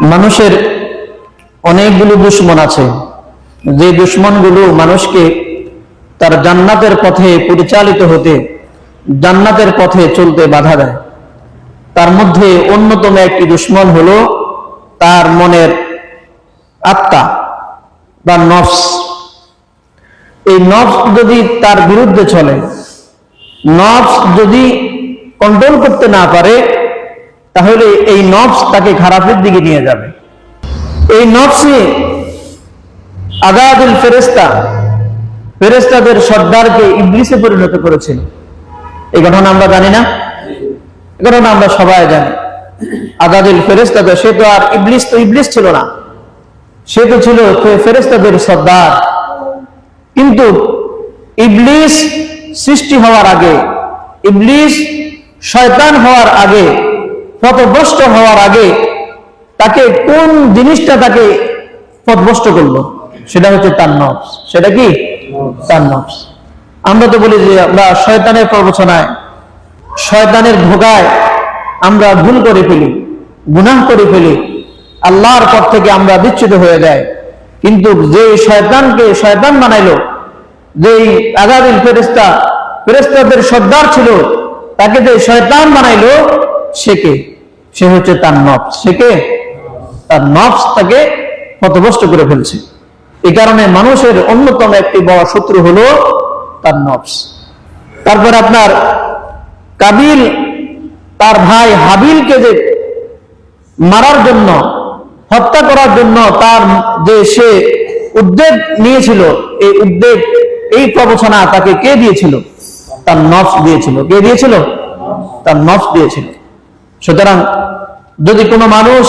মানুষের অনেকগুলো দুশ্মন আছে। যে দুশ্মনগুলো মানুষকে তার জান্নাতের পথে পরিচালিত হতে, জান্নাতের পথে চলতে বাধা দেয়। তার মধ্যে অন্যতম একটি দুশ্মন হলো তার মনের আত্মা বা নফস। এই নফস যদি তার বিরুদ্ধে চলে, নফস যদি কন্ট্রোল করতে না পারে তাহলে এই নফস তাকে খারাপের দিকে নিয়ে যাবে। এই নফসে আগাদুল ফেরেস্তা ফেরেস্তাদের সর্দারকে ইবলিসে পরিণত করেছেন। এই ঘটনা আমরা জানি না। ঘটনা আমরা সবাই জানি। আগাদুল ফেরেস্তাদের সে তো আর ইবলিস তো ইবলিস ছিল না। সে তো ছিল ফেরেস্তাদের সর্দার। কিন্তু ইবলিস সৃষ্টি হওয়ার আগে, ইবলিস শয়তান হওয়ার আগে পথভ্রষ্ট হওয়ার আগে তাকে কোন জিনিসটা তাকে পথভ্রষ্ট করল? সেটা হচ্ছে তার নফস। সেটা কি? তার নফস। আমরা তো বলি যে আমরা শয়তানের প্রবচনায় শয়তানের ভোগায় আমরা ভুল করে ফেলি, গুনাহ করে ফেলি, আল্লাহর পথ থেকে আমরা বিচ্যুত হয়ে যায় কিন্তু যে শয়তানকে শয়তান বানাইলো, যেই আগাদিল ফেরেস্তা ফেরেস্তাদের সর্দার ছিল, তাকে যে শয়তান বানাইলো সে সে হচ্ছে তার নফস। সে তার নফস তাকে পথভ্রষ্ট করে ফেলছে। এই কারণে মানুষের অন্যতম একটি বড় শত্রু হলো তার নফস। তারপর আপনার কাবিল, তার ভাই হাবিলকে যে মারার জন্য, হত্যা করার জন্য তার যে সে উদ্বেগ নিয়েছিল, এই উদ্বেগ, এই প্রবচনা তাকে কে দিয়েছিল? তার নফস দিয়েছিল। কে দিয়েছিল? তার নফস দিয়েছিল। সুতরাং যদি কোনো মানুষ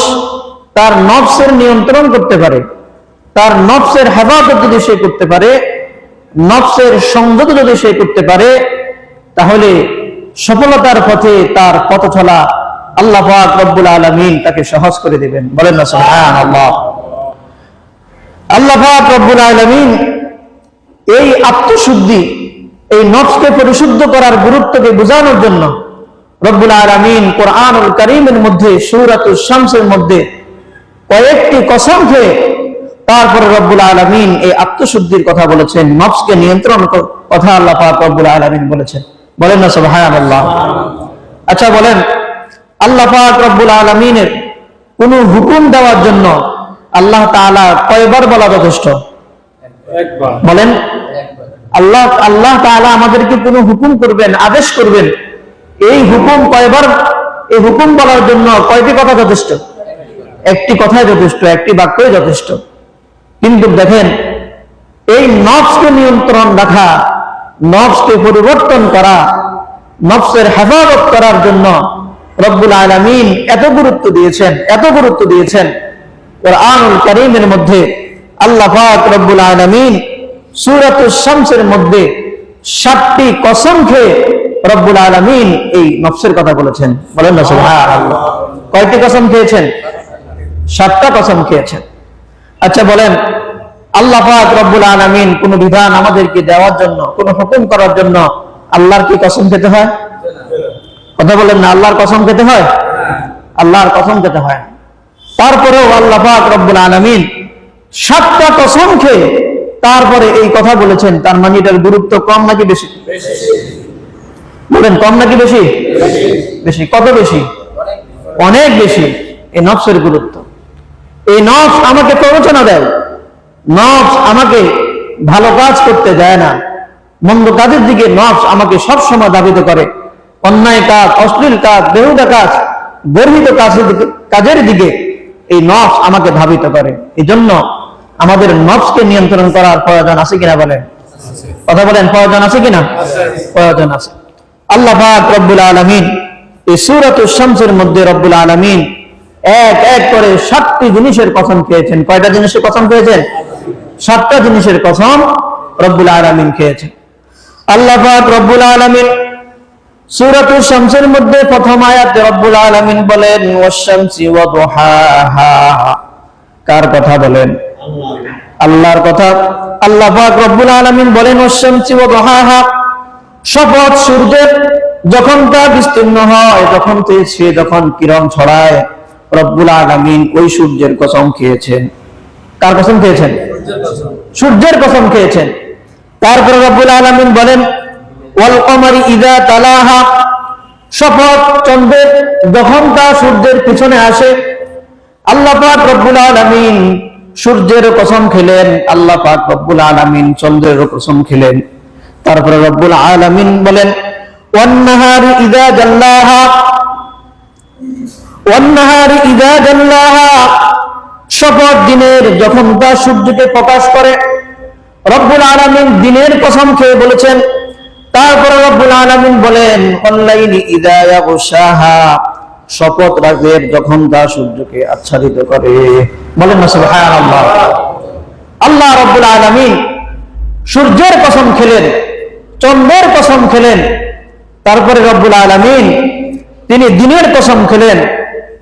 তার নফসের নিয়ন্ত্রণ করতে পারে, তার নফসের হেফাজত যদি সে করতে পারে, নফসের সংযত যদি সে করতে পারে, তাহলে সফলতার পথে তার পথ চলা আল্লাহ রব্বুল আলমিন তাকে সহজ করে দিবেন। বলেন না, সুবহানাল্লাহ। আল্লাহ পাক রব্বুল আলমিন এই আত্মশুদ্ধি, এই নফসকে পরিশুদ্ধ করার গুরুত্বকে বোঝানোর জন্য রব্বুল আলমিন কোরআনুল করিমের মধ্যে সৌরাতুল শামসের মধ্যে কয়েকটি কসম খেয়ে তারপরে রব্বুল আলমিন এই আত্মশুদ্ধির কথা বলেছেন নফসকে নিয়ন্ত্রণ কথা আল্লাহ পাক রব্বুল আলমিন বলেছেন। বলেন না সুবহান আল্লাহ আচ্ছা বলেন আল্লাহ পাক রব্বুল আলমিনের কোন হুকুম দেওয়ার জন্য আল্লাহ তাআলা কয়বার বলা যথেষ্ট? বলেন আল্লাহ আল্লাহ তাআলা আমাদেরকে কোনো হুকুম করবেন আদেশ করবেন এই হুকুম কয়বার? এই হুকুম বলার জন্য কয়টি কথা যথেষ্ট? একটি কথাই যথেষ্ট, একটি বাক্যই যথেষ্ট। কিন্তু দেখেন, এই নফসকে নিয়ন্ত্রণ রাখা, নফসকে পরিবর্তন করা, নফসের হেফাজত করার জন্য রব্বুল আলমিন এত গুরুত্ব দিয়েছেন, এত গুরুত্ব দিয়েছেন। ওর কোরআনুল করিমের মধ্যে আল্লাহ রব্বুল আলমিন শামসের মধ্যে সাতটি কসম খেয়ে রব্বুল আলমিন এই নফসের কথা বলেছেন। বলেন না কয়টি কসম খেয়েছেন? সাতটা কসম খেয়েছেন। আচ্ছা বলেন, আল্লাহ পাক রব্বুল আলামিন কোন বিধান আমাদেরকে দেওয়ার জন্য, কোন হুকুম করার জন্য আল্লাহর কি কসম খেতে হয়? কথা বলেন না, আল্লাহর কসম খেতে হয়? আল্লাহর কসম খেতে হয়। তারপরেও আল্লাহ পাক রব্বুল আলামিন সাতটা কসম খেয়ে তারপরে এই কথা বলেছেন, তার মানে এটার গুরুত্ব কম নাকি বেশি? বলেন কম নাকি বেশি? বেশি। কত বেশি? অনেক বেশি। এই নফসের গুরুত্ব। এই নফস আমাকে প্ররোচনা দেয়। নফস আমাকে ভালো কাজ করতে দেয় না। মন্দ কাজের দিকে নফস আমাকে সব সময় দাবিত করে। অন্যায় কাজ অশ্লীল কাজ বেহুদা কাজ গর্হিত কাজের দিকে কাজের দিকে এই নফস আমাকে ধাবিত করে। এই জন্য আমাদের নফসকে নিয়ন্ত্রণ করার প্রয়োজন আছে কিনা বলেন? কথা বলেন প্রয়োজন আছে কিনা? প্রয়োজন আছে। আল্লাহ রব্বুল আলামিন এই সূরাতুল শামসের মধ্যে রব্বুল আলমিন এক এক করে সাতটি জিনিসের কসম খেয়েছেন। কয়টা জিনিসের কসম খেয়েছেন? সাতটা জিনিসের কসম রব্বুল আলমিন খেয়েছেন। আল্লাহ রব্বুল আলামিন সূরাতুল শামসের মধ্যে প্রথম আয়াতে রব্বুল আলমিন বলেন কার কথা বলেন? আল্লাহর কথা। আল্লাহ রব্বুল আলামিন বলেন, ওয়াশ-শামসি ওয়া দুহাহা শপথ সূর্যের যখন তা বিস্তীর্ণ হয় যখন তে সে যখন কিরণ ছড়ায়, রব্বুল আলামিন ওই সূর্যের কসম খেয়েছেন। কার কসম খেয়েছেন? সূর্যের কসম খেয়েছেন। তারপরে রব্বুল আলামিন বলেন, ওয়াল কমারি ইদা তালাহা। শপথ চন্দ্রের যখন তা সূর্যের পিছনে আসে, আল্লাহ পাক রব্বুল আলামিন সূর্যের কসম খেলেন, আল্লাহ পাক রব্বুল আলামিন চন্দ্রের কসম খেলেন। তারপরে রব্বুল আলামিন বলেন শপথ দিনের যখন তা সূর্যকে প্রকাশ করে, রব্বুল আলামিন দিনের কসম খেয়ে বলেছেন। তারপরে রব্বুল আলামিন বলেন অনলাইনি ইদা ইয়াগশাহা, শপথ রাতের যখন তা সূর্যকে আচ্ছাদিত করে। বলেন না, সুবহানাল্লাহ। আল্লাহ রব্বুল আলামিন সূর্যের কসম খেলেন। চন্দ্রের কসম খেলেন। তারপরে রব্বুল আলামিন, তিনি দিনের কসম খেলেন।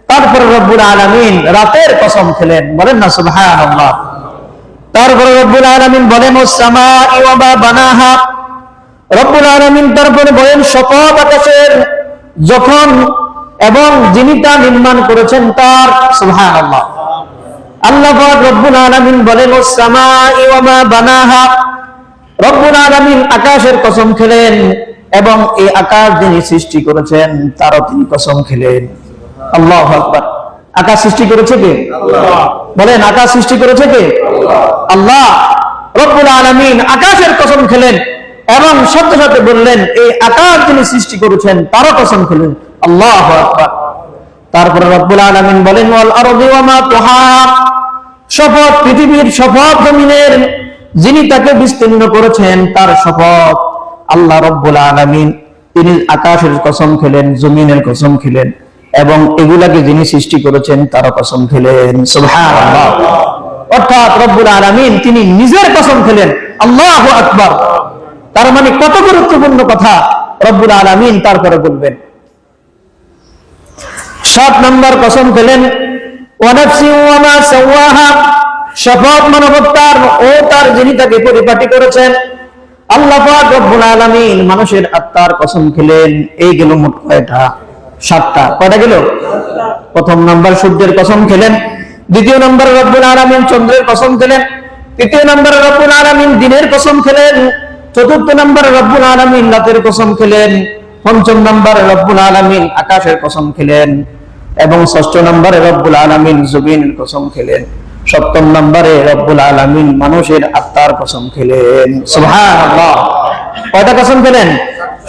তারপরে রব্বুল আলামিন রাতের কসম খেলেন। বলেন না, সুবহানাল্লাহ। তারপরে রব্বুল আলামিন বলেন বানাহা। রব্বুল আলামিন তারপরে বলেন শপথ আকাশের যখন এবং যিনি তা নির্মাণ করেছেন তার। সুবহানাল্লাহ। আল্লাহ পাক রব্বুল আলামিন বলেন ওসামা ইওয়ামা বানাহা। রব্বুল আলামিন আকাশের কসম খেলেন এবং এই আকাশ যিনি সৃষ্টি করেছেন তারও তিনি কসম খেলেন। আল্লাহু আকবার। আকাশ সৃষ্টি করেছে কে? বলেন আকাশ সৃষ্টি করেছে কে? আল্লাহ। রব্বুল আলামিন আকাশের কসম খেলেন এবং সাথে সাথে বললেন এই আকাশ যিনি সৃষ্টি করেছেন তারও কসম খেলেন। আল্লাহু আকবার। তারপরে রব্বুল আলামিন বলেন ওয়াল আরদি ওয়া মা তুহা? শপথ পৃথিবীর শপথ জমিনের যিনি তাকে বিস্তীর্ণ করেছেন, তার শপথ আল্লাহ রব্বুল আলামিন। তিনি আকাশের কসম খেলেন, জমিনের কসম খেলেন, এবং এগুলাকে যিনি সৃষ্টি করেছেন তার কসম খেলেন। অর্থাৎ রব্বুল আলামিন, তিনি নিজের কসম খেলেন। আল্লাহু আকবার। তার মানে কত গুরুত্বপূর্ণ কথা রব্বুল আলামিন তারপরে বলবেন। সাত নম্বর কসম খেলেন শপথ মানবতার ও তার যিনি তাকে পরিপাটি করেছেন দিনের কসম খেলেন, চতুর্থ রাতের কসম খেলেন, পঞ্চম নম্বরে রব্বুল আলামিন আকাশের কসম খেলেন, এবং ষষ্ঠ নম্বরে রব্বুল আলামিন জমিনের কসম খেলেন। সপ্তম নম্বরে রব্বুল আলামিন মানুষের আত্মার কসম খেলেন। কয়টা কসম খেলেন?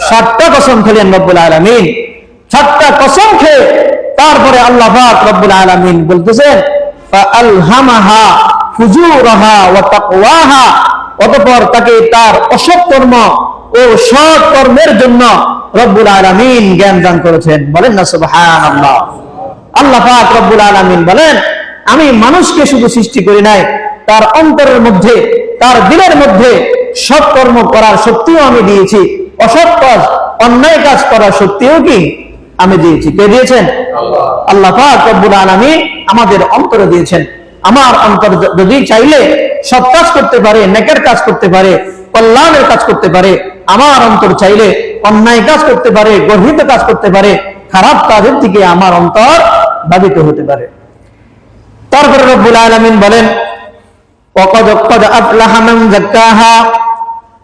সাতটা কসম খেলেন রব্বুল আলামিন। সাতটা কসম খেয়ে তারপরে আল্লাহ রব্বুল আলামিন বলতেছেন অতঃপর তাকে তার অসৎ কর্ম ও সৎ কর্মের জন্য রব্বুল আলামিন জ্ঞান দান করেছেন। বলেন না সুবহানাল্লাহ। আল্লাহ পাক রব্বুল আলামিন বলেন আমি মানুষকে শুধু সৃষ্টি করি নাই তার অন্তরের মধ্যে তার দিলের মধ্যে সৎ কর্ম করার শক্তিও আমি দিয়েছি। অসৎ কাজ অন্যায় কাজ করার শক্তিও কি আমি দিয়েছি। কে দিয়েছেন? আল্লাহ। রব্বুল আমাদের অন্তরে দিয়েছেন। আমার অন্তর যদি চাইলে সৎ কাজ করতে পারে নেকের কাজ করতে পারে কল্যাণের কাজ করতে পারে আমার অন্তর চাইলে অন্যায় কাজ করতে পারে গর্হিত কাজ করতে পারে খারাপ কাজের দিকে আমার অন্তর বাধিত হতে পারে। তারপরে রব্বুল আলামিন বলেন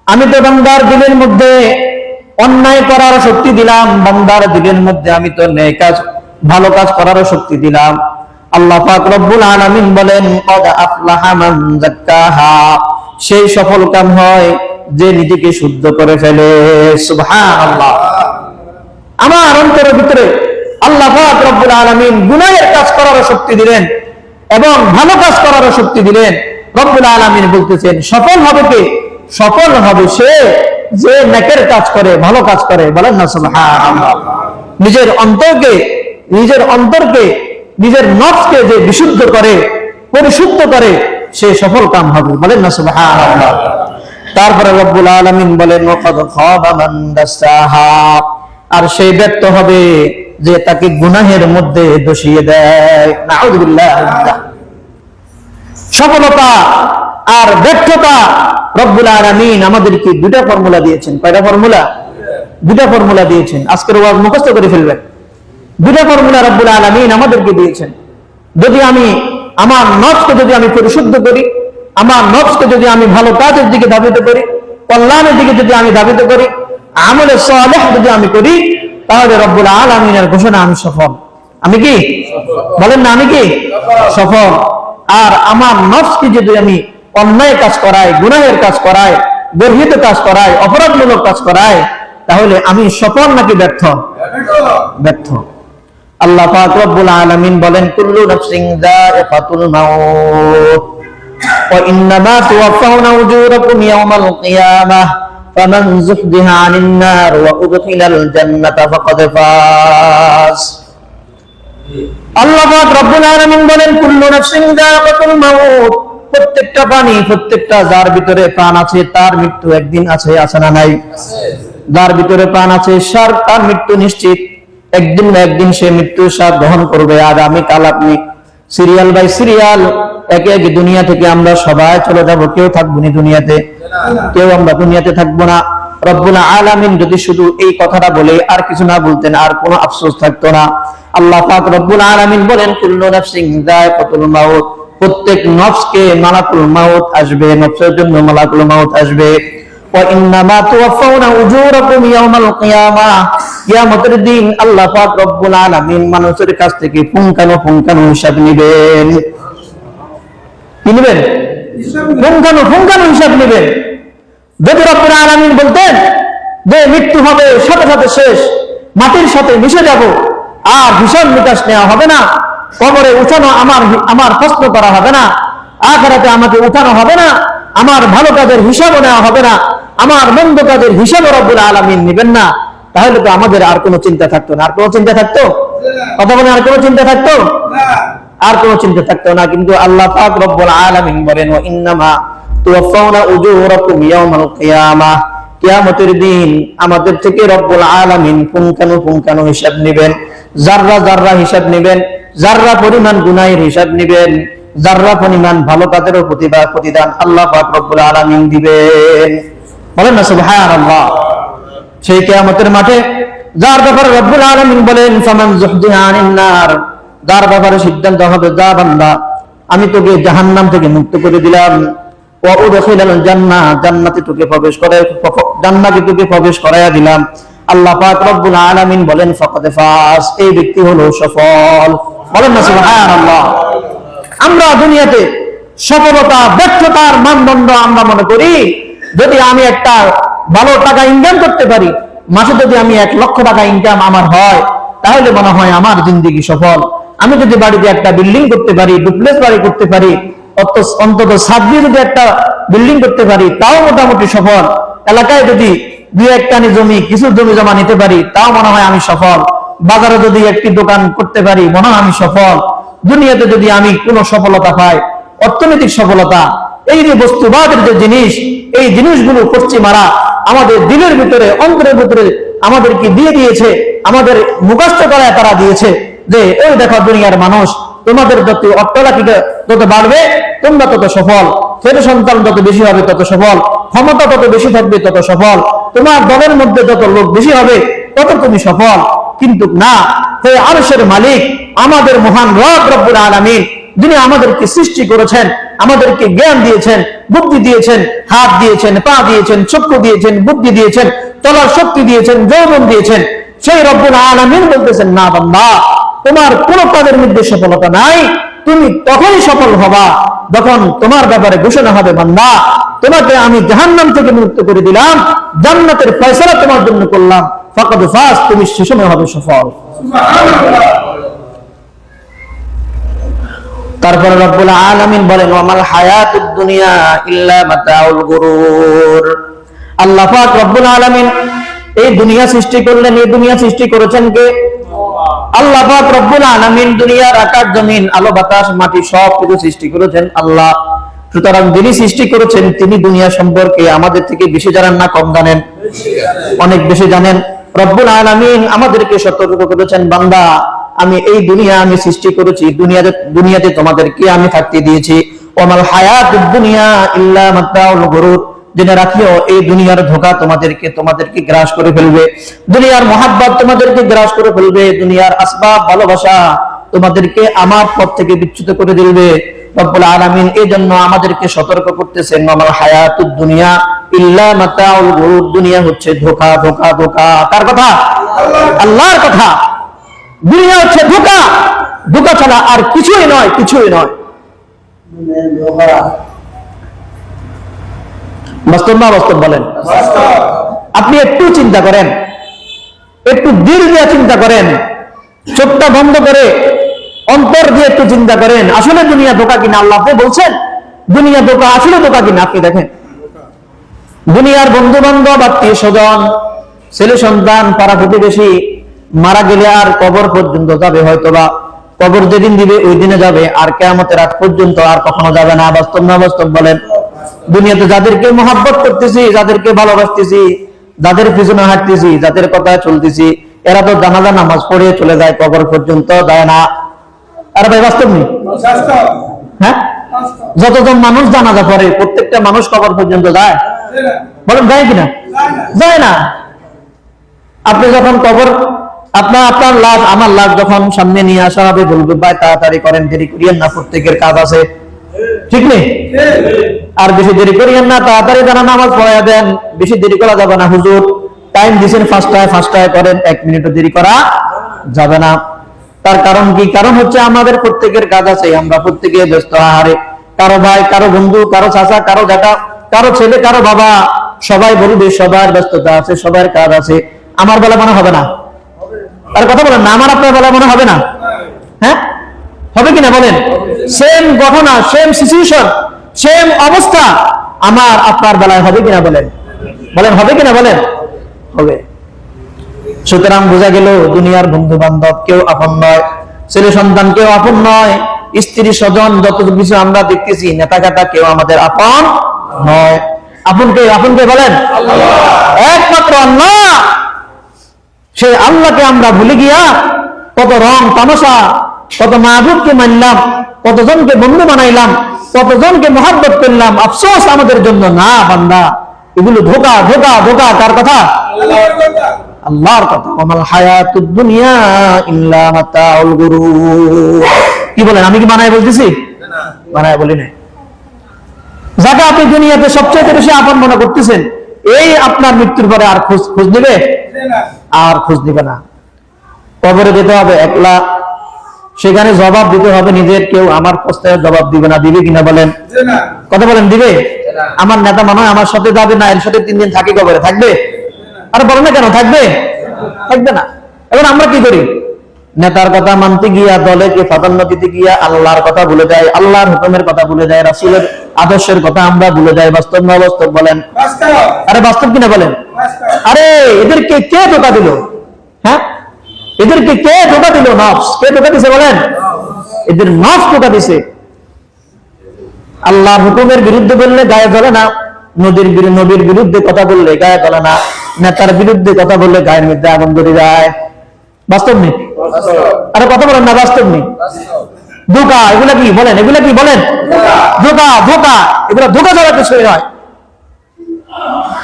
আমি তো বান্দার দিলের মধ্যে অন্যায় করার শক্তি দিলাম, বান্দার দিলের মধ্যে আমি তো ন্যায় কাজ, ভালো কাজ করার শক্তি দিলাম। আল্লাহ পাক রব্বুল আলামিন বলেন সেই সফল কাম হয় যে নিজেকে শুদ্ধ করে ফেলে। আমার অন্তরের ভিতরে আল্লাহ পাক রব্বুল আলামিন গুনাহের কাজ করার শক্তি দিলেন। এবং ভালো কাজ করার শক্তি দিলেন। রব্বুল আলমিন বলতেছেন, সফল হবে কে? সফল হবে সে যে নেকের কাজ করে, ভালো কাজ করে। বলেন না নিজের অন্তরকে নিজের অন্তরকে, নিজের নফসকে যে বিশুদ্ধ করে, পরিশুদ্ধ করে, সে সফল কাম হবে। বলেন না তারপরে রব্বুল আলমিন বলেন আর সেই ব্যক্ত হবে। যে তাকে গুনাহের মধ্যে দোষিয়ে দেয়। সফলতা আর ব্যর্থতা রব্বুল আমাদেরকে দুটা ফর্মুলা দিয়েছেন। কয়টা ফর্মুলা? দুটা ফর্মুলা দিয়েছেন। আজকের ওয়াজ মুখস্থ করে ফেলবেন। দুটা ফর্মুলা রব্বুল আমাদেরকে দিয়েছেন। যদি আমি আমার নফসকে যদি আমি পরিশুদ্ধ করি, আমার নফসকে যদি আমি ভালো কাজের দিকে ধাবিত করি, কল্যাণের দিকে যদি আমি ধাবিত করি আমলের সালেহ যদি আমি করি তাহলে রব্বুল আলমিনের ঘোষণা আমি সফল। আমি কি? বলেন না, আমি কি? সফল। আর আমার নফসকে যদি আমি অন্যায় কাজ করাই, গুনাহের কাজ করাই গর্হিত কাজ করাই, অপরাধমূলক কাজ করাই, তাহলে আমি সফল নাকি ব্যর্থ? ব্যর্থ। আল্লাহ পাক রব্বুল আলামিন বলেন, কুল্লু নাফসিন যায়িকাতুল মাউত। ওয়া ইন্নামা তুওয়াফাউনা উজুরাকুম ইয়াওমাল কিয়ামাহ যুহদিহা আনিন নার ওয়া উদখিলাল জান্নাতা ফাকাদ ফাজ আল্লাহ পাক রব্বুল আলামিন বলেন, কুল্লু নাফসিন যায়িকাতুল মাউত। প্রত্যেকটা প্রাণী, প্রত্যেকটা যার ভিতরে প্রাণ আছে, তার মৃত্যু একদিন আছে আছে না নাই? যার ভিতরে প্রাণ আছে, সার, তার মৃত্যু নিশ্চিত। একদিন না একদিন সে মৃত্যু স্বাদ গ্রহণ করবে। আর আমি কাল আপনি সিরিয়াল বাই সিরিয়াল একে একে দুনিয়া থেকে আমরা সবাই চলে যাব কেউ থাকবো না দুনিয়াতে কেউ আমরা দুনিয়াতে থাকবো না রব্বুল আলামিন যদি শুধু এই কথাটা বলে আর কিছু না বলতেন আর কোনো আফসোস থাকতো না আল্লাহ পাক রব্বুল আলামিন বলেন কুল্লু নাফসিন যায়িকাতুল মাউত প্রত্যেক নফসকে মালাকুল মাউত আসবে নফসের জন্য মালাকুল মাউত আসবে وإنما توفون أجوركم يوم القيامة কিয়ামতের দিন আল্লাহ পাক রব্বুল আলামিন মানুষের কাছ থেকে পুঙ্খানো পুঙ্খানো হিসাব নেবেন কি নেবেন? পুঙ্খানো পুঙ্খানো হিসাব নেবেন। রব্বুল আলামিন বলতেন যে মৃত্যু হবে, সাথে সাথে শেষ, মাটির সাথে মিশে যাব, আর হিসাব নিকাশ নেওয়া হবে না, কবরে উঠানো আমার আমার প্রশ্ন করা হবে না, আখেরাতে আমাকে উঠানো হবে না, আমার ভালো কাজের হিসাবও নেওয়া হবে না, আমার মন্দ কাজের হিসাবও রব্বুল আলামিন নেবেন না, তাহলে তো আমাদের আর কোনো চিন্তা থাকতো না। আর কোনো চিন্তা থাকতো? কথা বলে আর কোনো চিন্তা থাকতো? আর কোনো চিন্তা থাকতো না, কিন্তু আল্লাহ পাক রব্বুল আলামিন বলেন ইন্নামা তুওয়াফাউনা উজুরাকুম কিয়ামতের দিন আমাদের থেকে রব্বুল আলামিন পুঙ্খানু পুঙ্খানু হিসাব নেবেন জাররা জাররা হিসাব নেবেন জাররা পরিমাণ গুনাহের হিসাব নেবেন জাররা পরিমাণ ভালো কাজেরও প্রতিভা, প্রতিদান আল্লাহ পাক রব্বুল আলামিন দিবেন। বলেন না, সুবহানাল্লাহ। সেই কিয়ামতের মাঠে যার ব্যাপারে রব্বুল আলামিন বলেন, ফামান যুহদিহা নার। যার ব্যাপারে সিদ্ধান্ত হবে, যা বান্দা, আমি তোকে জাহান্নাম থেকে মুক্ত করে দিলাম। উদখিলাল জান্নাহ, জান্নাতে তোকে প্রবেশ তোকে প্রবেশ করাইয়া দিলাম। আল্লাহ পাক রব্বুল আলামিন বলেন, ফাকাদ ফাস। এই ব্যক্তি হলো সফল। বলেন না, সুবহানাল্লাহ। আমরা দুনিয়াতে সফলতা, ব্যর্থতার মানদণ্ড আমরা মনে করি। যদি আমি একটা ভালো টাকা ইনকাম করতে পারি, মাসে যদি আমি এক লক্ষ টাকা ইনকাম আমার হয়, তাহলে মনে হয় আমার জিন্দিগি সফল। আমি যদি বাড়িতে একটা বিল্ডিং করতে পারি ডুপ্লেক্স বাড়ি করতে পারি অন্তত সাত দিয়ে যদি একটা বিল্ডিং করতে পারি, তাও মোটামুটি সফল। এলাকায় যদি দুই একটানি জমি, কিছু জমি জমা নিতে পারি, তাও মনে হয় আমি সফল। বাজারে যদি একটি দোকান করতে পারি, মনে হয় আমি সফল। দুনিয়াতে যদি আমি কোনো সফলতা পাই, অর্থনৈতিক সফলতা, এই যে বস্তুবাদের যে জিনিস, এই জিনিসগুলো করছি মারা, আমাদের দিলের ভিতরে, অন্তরের ভিতরে আমাদেরকে দিয়ে দিয়েছে, আমাদের মুখস্থ করায় তারা দিয়েছে। যে ওই দেখো দুনিয়ার মানুষ, তোমাদের যত অট্টলাকিটা যত বাড়বে, তোমরা তত সফল। ছেলে সন্তান যত বেশি হবে, তত সফল। ক্ষমতা তত বেশি থাকবে, তত সফল। তোমার দলের মধ্যে যত লোক বেশি হবে, তত তুমি সফল। কিন্তু না, হে আরশের মালিক, আমাদের মহান রব রব্বুল আলামিন, যিনি আমাদেরকে সৃষ্টি করেছেন, আমাদেরকে জ্ঞান দিয়েছেন, বুদ্ধি দিয়েছেন, হাত দিয়েছেন, পা দিয়েছেন, চক্ষু দিয়েছেন, বুদ্ধি দিয়েছেন, চলার শক্তি দিয়েছেন, যৌবন দিয়েছেন, সেই রব্বুল আলামিন বলতেছেন, না বান্দা তোমার কোন কাজের মধ্যে সফলতা নাই, তুমি তখনই সফল হবা যখন তোমার ব্যাপারে ঘোষণা হবে, বান্দা। তোমাকে আমি জাহান্নাম থেকে মুক্ত করে দিলাম, জান্নাতের ফয়সালা তোমার জন্য করলাম। ফাকাদ ফাস তুমি সে সময় হবে সফল। তারপরে রব্বুল আলামিন বলেন, ওয়ামাল হায়াতুদ দুনিয়া ইল্লা মাতাউল গুরুর। আল্লাহ পাক রব্বুল আলামিন এই দুনিয়া সৃষ্টি করলেন, এই দুনিয়া সৃষ্টি করেছেন কে? আল্লাহ দুনিয়ার জমিন, আলো, বাতাস, মাটি সব কিছু সৃষ্টি করেছেন আল্লাহ। সুতরাং যিনি সৃষ্টি করেছেন, তিনি দুনিয়া সম্পর্কে আমাদের থেকে বেশি জানেন না কম জানেন? অনেক বেশি জানেন। রব্বুল আলামিন আমাদেরকে সতর্ক করেছেন, বান্দা, আমি এই দুনিয়া আমি সৃষ্টি করেছি, দুনিয়াতে দুনিয়াতে তোমাদেরকে আমি থাকতে দিয়েছি। ওমাল হায়াত দুনিয়া ইল্লা মাত্রাউল গুরুর। জেনে রাখিও, এই দুনিয়ার ধোকা তোমাদেরকে তোমাদেরকে গ্রাস করে ফেলবে। দুনিয়ার মহাব্বত তোমাদেরকে গ্রাস করে ফেলবে। দুনিয়ার আসবাব, ভালোবাসা তোমাদেরকে আমার পথ থেকে বিচ্যুত করে দিবে রব্বুল আলামিন এই জন্য আমাদেরকে সতর্ক করতেছেন হায়াতুদ দুনিয়া ইল্লা দুনিয়া হচ্ছে ধোকা ধোকা ধোকা। কথা? আল্লাহর কথা। দুনিয়া হচ্ছে ধোকা। ধোকা ছাড়া আর কিছুই নয় কিছুই নয়। বাস্তব না বাস্তব বলেন? আপনি একটু চিন্তা করেন। একটু দিল দিয়ে চিন্তা করেন। চোখটা বন্ধ করে অন্তর দিয়ে একটু চিন্তা করেন। আসলে দুনিয়া ধোকা কিনা আল্লাহ বলছেন? দুনিয়া ধোকা আসলে ধোকা কিনা আপনি দেখেন। দুনিয়ার বন্ধু বান্ধব আত্মীয় স্বজন, ছেলে সন্তান, পাড়া প্রতিবেশী, মারা গেলে আর কবর পর্যন্ত যাবে, হয়তোবা কবর যেদিন দিবে, ওই দিনে যাবে, আর কেয়ামতের আগ পর্যন্ত আর কখনো যাবে না। বাস্তব না বাস্তব বলেন? দুনিয়াতে যাদেরকে মহাব্বত করতেছি, যাদেরকে ভালোবাসতেছি, যাদের পিছনে হাঁটতেছি, যাদের কথা চলতেছি, এরা তো জানাজা নামাজ পড়ে চলে যায় কবর পর্যন্ত যায় না। আর ভাই, বাস্তব নেই? হ্যাঁ? যতজন মানুষ জানাজা পড়ে, প্রত্যেকটা মানুষ কবর পর্যন্ত যায়? বলেন, যায় কিনা? যায় না। আপনি যখন কবর, আপনার আপনার লাশ, আমার লাশ যখন সামনে নিয়ে আসা হবে, বলবে, ভাই, তাড়াতাড়ি করেন, দেরি করিয়েন না, প্রত্যেকের কাজ আছে। ঠিক নেই? আর বেশি দেরি করিয়েন না, তাড়াতাড়ি যারা নামাজ পড়াইয়া দেন, বেশি দেরি করা যাবে না, হুজুর। টাইম দিছেন ফার্স্টায় ফার্স্টায় করেন, এক মিনিটও দেরি করা যাবে না। তার কারণ কি? কারণ হচ্ছে আমাদের প্রত্যেকের কাজ আছে, আমরা প্রত্যেকে ব্যস্ত, আহারে। কারও ভাই, কারও বন্ধু, কারও চাচা, কারও জ্যাঠা, কারও ছেলে, কারও বাবা, সবাই বলবে সবার ব্যস্ততা আছে, সবার কাজ আছে। আমার বেলা মনে হবে না? আর কথা বলেন না, আমার আপনার বেলা মনে হবে না? হ্যাঁ? হবে কিনা বলেন? সেম ঘটনা সেম সিচুয়েশন সেম অবস্থা আমার আপনার বেলায় হবে কিনা বলেন? বলেন হবে কিনা বলেন? হবে। সুতরাং বোঝা গেল দুনিয়ার বন্ধু বান্ধব কেউ আপন নয় ছেলে সন্তান কেউ আপন নয় স্ত্রী স্বজন যত কিছু আমরা দেখতেছি নেতা কাটা কেউ আমাদের আপন নয়। আপন কে আপন কে বলেন? একমাত্র আল্লাহ। সেই আল্লাহকে আমরা ভুলে গিয়া কত রং তামাশা কত মাহবুবকে মানলাম কতজনকে বন্ধু বানাইলাম কতজনকে মহাব্বত করলাম আফসোস আমাদের জন্য না বান্দা এগুলো ধোকা ধোকা ধোকা কার কথা? আল্লাহর কথা। আমাল হায়াতুদ দুনিয়া ইল্লা মাতাউল গুরুর। কি বলেন আমি কি বানায় বলতেছি? বানায় বলি না যাকে আপনি দুনিয়াতে সবচেয়ে বেশি আপন মনে করতেছেন এই আপনার মৃত্যুর পরে আর খোঁজ খোঁজ নেবে? আর খোঁজ নিবে না। কবরে যেতে হবে একলা সেখানে জবাব দিতে হবে নিজের কেউ আমার প্রশ্নের জবাব দিবে না দিবে কিনা বলেন? কথা বলেন দিবে? আমার নেতা মনে হয় আমার সাথে যাবে না এর সাথে তিন দিন থাকি কবরে থাকবে? আরে বলো না কেন থাকবে? থাকবে না। এখন আমরা কি করি? নেতার কথা মানতে গিয়া দলেকে প্রাধান্য দিতে গিয়া আল্লাহর কথা ভুলে যায় আল্লাহর হুকুমের কথা ভুলে যায় রাসুলের আদর্শের কথা আমরা ভুলে যাই বাস্তব না বাস্তব বলেন? আরে বাস্তব কিনা বলেন? আরে এদেরকে কে ধোকা দিল? হ্যাঁ? এদেরকে কে ধোকা দিল? নফস। কে ধোকা দিছে বলেন? এদের নফস ধোকা দিছে। আল্লাহ হুকুমের বিরুদ্ধে বললে গায়ে জ্বলে না। নদীর বিরু- নবীর বিরুদ্ধে কথা বললে গায়ে জ্বলে না। নেতার বিরুদ্ধে কথা বললে গায়ের মধ্যে আগুন ধরে যায়। বাস্তব নেই আরে কথা বলেন না বাস্তব নেই ধোকা এগুলা কি? বলেন এগুলা কি? বলেন। ধোকা। ধোকা এগুলা ধোকা ছাড়া কিছুই নয়।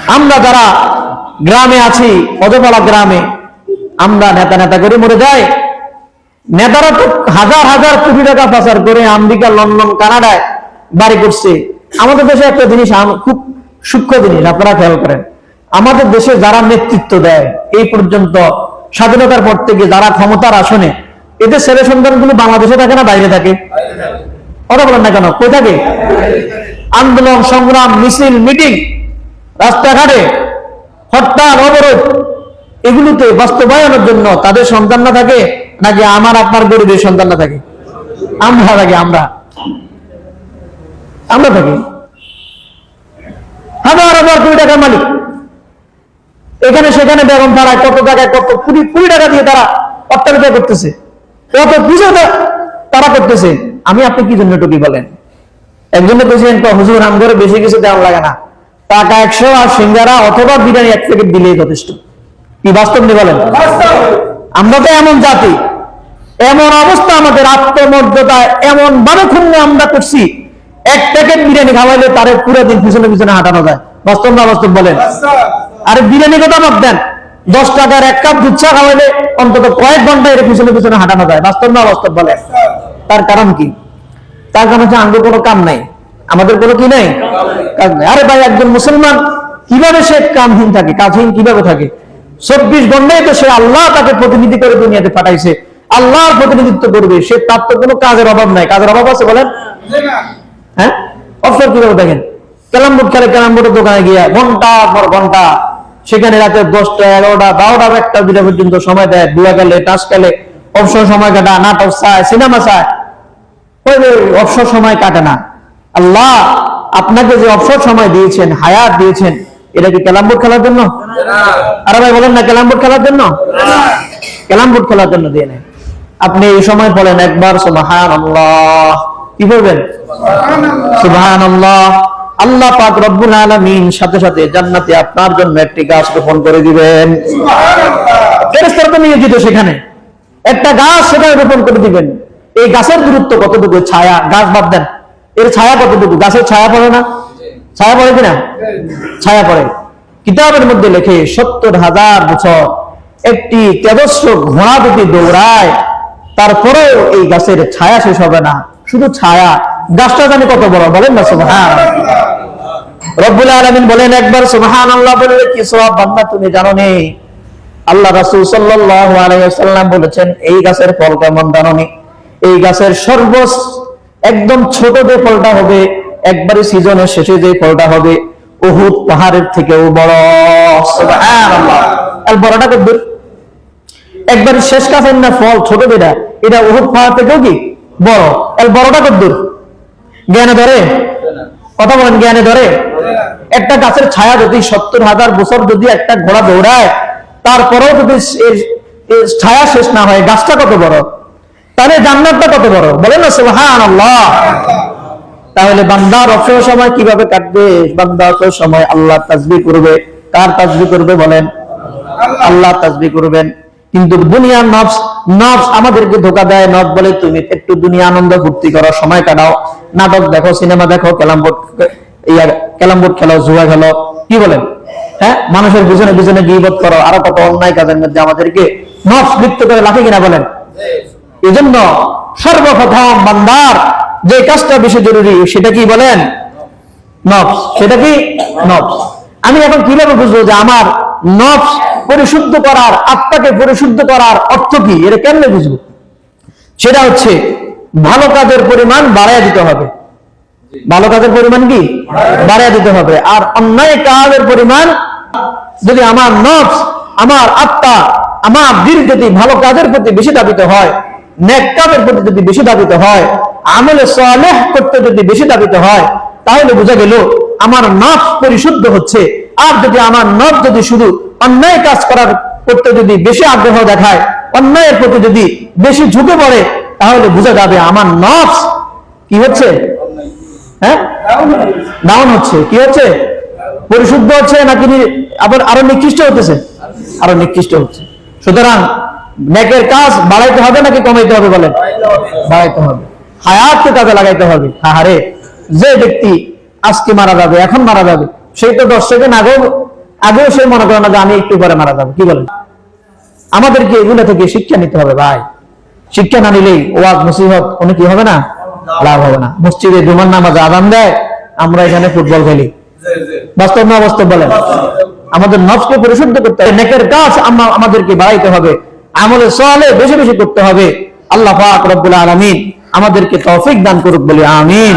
আমরা যারা গ্রামে আছি অজপাড়া গ্রামে আমরা নেতা নেতা করে মরে যাই। নেতারা তো হাজার হাজার কোটি টাকা পাচার করে আমেরিকা, লন্ডন, কানাডায় বাড়ি করছে। আমাদের দেশে একটা জিনিস খুব সূক্ষ্ম জিনিস, আপনারা খেয়াল করেন। আমাদের দেশে যারা নেতৃত্ব দেয়, এই পর্যন্ত স্বাধীনতার পর থেকে যারা ক্ষমতার আসনে, এদের ছেলে সন্তানগুলো বাংলাদেশে থাকে না, বাইরে থাকে? কথা বলেন না কেন? কই থাকে? আন্দোলন, সংগ্রাম, মিছিল, মিটিং, রাস্তাঘাটে হরতাল, অবরোধ এগুলোতে বাস্তবায়নের জন্য তাদের সন্তান না থাকে নাকি আমার আপনার গরিবের সন্তান না থাকে? আমরা থাকি, আমরা। আমরা থাকি। হাজার হাজার কোটি টাকার মালিক। এখানে, সেখানে বেগম পাড়ায় কত টাকায় কত কুড়ি কুড়ি টাকা দিয়ে তারা অট্টালিকা করতেছে। কত তা- তারা করতেছে। আমি আপনি কি জন্য টুকি বলেন? একজনে বলছেন হুজুর আম করে বেশি কিছু দেওয়া লাগে না। টাকা একশো আর সিঙ্গারা অথবা বিরিয়ানি এক প্যাকেট দিলেই যথেষ্ট। কি বাস্তব নেই বলেন? আমরা তো এমন জাতি এমন অবস্থা আমাদের আত্মমর্যাদা এমন ভাবে ক্ষুণ্ণ আমরা করছি। এক প্যাকেট বিরিয়ানি খাওয়াইলে তারে পুরো দিন পিছনে পিছনে হাঁটানো যায়। বাস্তব না বাস্তব বলেন? আরে বিরিয়ানি কথা বাদ দেন। দশ টাকার এক কাপ দুধ চা খাওয়াইলে অন্তত কয়েক ঘণ্টা এর পিছনে পিছনে হাঁটানো যায়। বাস্তব না বাস্তব বলে তার কারণ কি? তার কারণ হচ্ছে আঙ্গুর কোনো কাম নাই। আমাদের কোনো কি নাই? কাজ নাই। আরে ভাই একজন মুসলমান কীভাবে সে কামহীন থাকে? কাজহীন কীভাবে থাকে? চব্বিশ ঘন্টায় তো সে আল্লাহ তাকে প্রতিনিধি করে দুনিয়াতে পাঠাইছে। আল্লাহর প্রতিনিধিত্ব করবে, সে তার তো কোনো কাজের অভাব নাই। কাজের অভাব আছে বলেন? হ্যাঁ? অবসর কীভাবে দেখেন? ক্যালাম বোর্ড খেলে ক্যালাম বোর্ডের দোকানে গিয়া ঘণ্টা পর ঘণ্টা, সেখানে রাতে দশটা, এগারোটা, বারোটা, একটা দুটা পর্যন্ত সময় দেয়। দুয়া গেলে টাস খেলে, অবসর সময় কাটা নাটক চায়, সিনেমা চায়। অবসর সময় কাটে না। আল্লাহ আপনাকে যে অবসর সময় দিয়েছেন, হায়াত দিয়েছেন এটা কি ক্যালাম বোর্ড খেলার জন্য? আরে ভাই বলেন না ক্যালাম বোর্ড খেলার জন্য? ক্যালাম বোর্ড খেলার জন্য দিয়ে নেয় আপনি এই সময় বলেন একবার সুবাহান আল্লাহ কি বলবেন? সুবাহান আল্লাহ আল্লাহ পাক রব্বুল আলামিন সাথে সাথে জান্নাতে আপনার জন্য একটি গাছ রোপণ করে দিবেন। ফেরেশতারা তো নিয়োজিত সেখানে। একটা গাছ সেখানে রোপণ করে দিবেন। এই গাছের গুরুত্ব কতটুকু? ছায়া গাছ বাদ দেন। এর ছায়া কতটুকু? গাছের ছায়া পড়ে না? ছায়া পড়ে কিনা? ছায়া পড়ে। কিতাবের মধ্যে লেখে, সত্তর হাজার বছর একটি তেজস্ব ঘোড়া যদি দৌড়ায়, তারপরেও এই গাছের ছায়া শেষ হবে না। শুধু ছায়া। গাছটা জানি কত বড়, বলেন না, সুবহান রব্বুল আলামিন বলেন একবার, সুবহান আল্লাহ বললে কি সব বান্দা, তুমি জানো নেই আল্লাহ রাসূল সাল্লাল্লাহু আলাইহি ওয়াসাল্লাম বলেছেন, এই গাছের ফল কেমন জানো এই গাছের সর্ব একদম ছোট যে ফলটা হবে একবারে সিজনের শেষে যে ফলটা হবে, উহুদ পাহাড়ের থেকেও বড়। আর বড়টা কত একবারে শেষ কাছের না ফল? ছোট যেটা এটা উহুদ পাহাড় থেকেও কি? বড়। এর বড়টা কত দূর? জ্ঞানে ধরে? কথা বলেন, জ্ঞানে ধরে? একটা গাছের ছায়া যদি সত্তর হাজার বছর যদি একটা ঘোড়া দৌড়ায়, তারপরেও যদি ছায়া শেষ না হয়, গাছটা কত বড়? তাহলে জান্নাতটা কত বড়? বলেন না সুবহান আল্লাহ তাহলে বান্দার অবসর সময় কীভাবে কাটবে? বান্দা অবসর সময় আল্লাহ তাজবি করবে। কার তাজবি করবে বলেন? আল্লাহ তাজবি করবেন। কিন্তু দুনিয়ার নফস নফস আমাদেরকে ধোকা দেয়। নফ বলে তুমি একটু দুনিয়া আনন্দ ফুর্তি করো সময় কাটাও। নাটক দেখো সিনেমা দেখো ক্যালাম বোর্ড ইয়া ক্যালাম বোর্ড খেলো জুয়া খেলো। কি বলেন? হ্যাঁ? মানুষের পিছনে পিছনে গিবত করো। আরও কত অন্যায় কাজের মধ্যে আমাদেরকে নফস লিপ্ত করে লাখে কিনা বলেন? এই জন্য সর্বপ্রথম বান্দার যে কাজটা বেশি জরুরি, সেটা কি বলেন? নফস। সেটা কি? নফস। আমি এখন কীভাবে বুঝব যে আমার নফস পরিশুদ্ধ করার, আত্মাকে পরিশুদ্ধ করার অর্থ কি? এটা কেমনে বুঝব? সেটা হচ্ছে ভালো কাজের পরিমাণ বাড়ায় দিতে হবে। ভালো কাজের পরিমাণ কি? বাড়ায় দিতে হবে। আর অন্যায় কাজের পরিমাণ, যদি আমার নফস, আমার আত্মা, আমার দিল যদি ভালো কাজের প্রতি বেশি দাবিত হয় নেক কাজের প্রতি যদি বেশি দাবিত হয়, আমলে সালেহ করতে যদি বেশি দাবিত হয়, তাহলে বোঝা গেল আমার নফস পরিশুদ্ধ হচ্ছে। আর যদি আমার নফ যদি শুধু অন্যায় কাজ করার করতে যদি বেশি আগ্রহ দেখায়, অন্যায়ের প্রতি যদি বেশি ঝুঁকে পড়ে, তাহলে বোঝা যাবে আমার নফস কি হচ্ছে? হ্যাঁ? ডাউন হচ্ছে। কি হচ্ছে? পরিশুদ্ধ হচ্ছে নাকি আবার আরও নিকৃষ্ট হতেছে? আরও নিকৃষ্ট হচ্ছে। সুতরাং নেকের কাজ বাড়াইতে হবে নাকি কমাইতে হবে বলেন? বাড়াইতে হবে। হায়াতকে কাজে লাগাইতে হবে। হাহারে যে ব্যক্তি আজকে মারা যাবে, এখন মারা যাবে, সেই তো দশ সেকেন্ড আগেও আগেও সে মনে করে না যে আমি একটু পরে মারা যাব। কি বলেন? আমাদেরকে এগুলো থেকে শিক্ষা নিতে হবে ভাই। শিক্ষা না নিলেই ওয়াজ মুসিবত কোনো কি হবে না? লাভ হবে না। মসজিদে জুমার নামাজ আদান দেয়, আমরা এখানে ফুটবল খেলি। বাস্তব না বাস্তব বলেন? আমাদের নফসকে পরিশুদ্ধ করতে হবে। নেকের কাজ আমা- আমাদেরকে বাড়াইতে হবে। আমলে সলে বেশি বেশি করতে হবে। আল্লাহ পাক রব্বুল আলামিন আমাদেরকে তৌফিক দান করুক বলে, আমিন।